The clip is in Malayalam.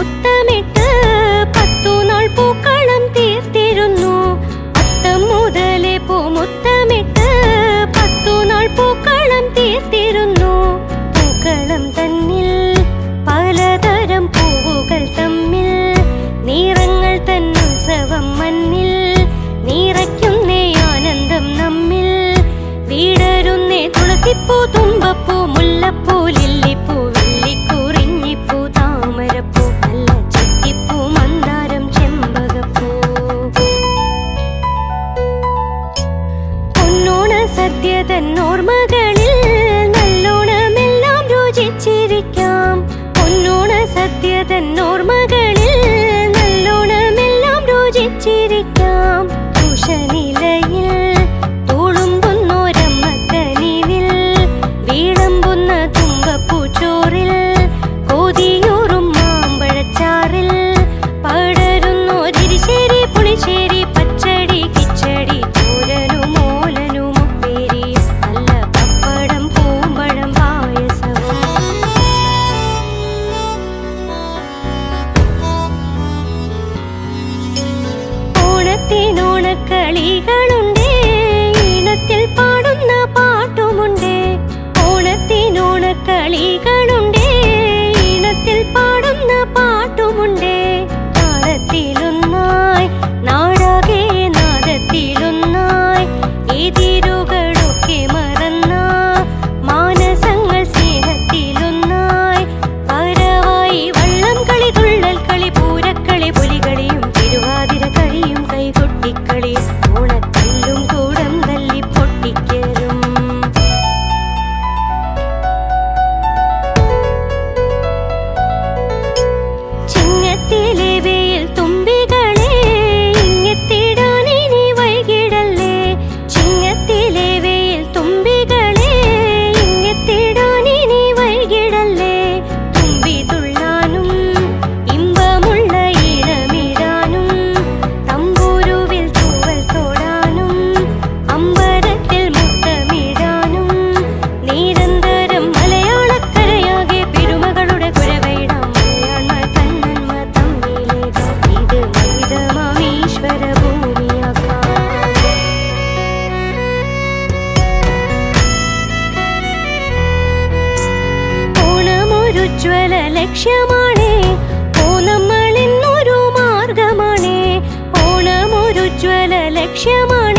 못다 തന്നോർമ്മകളിൽ നല്ലോണമെല്ലാം രുചിച്ചിരിക്കാം പൊന്നോണ തന്നോർമ്മകളിൽ ഓണത്തിനോണക്കളികളും ലക്ഷ്യമാണേ. ഓണമ്മളിന്നൊരു മാർഗമാണേ. ഓണമൊരു ജ്വല ലക്ഷ്യമാണ്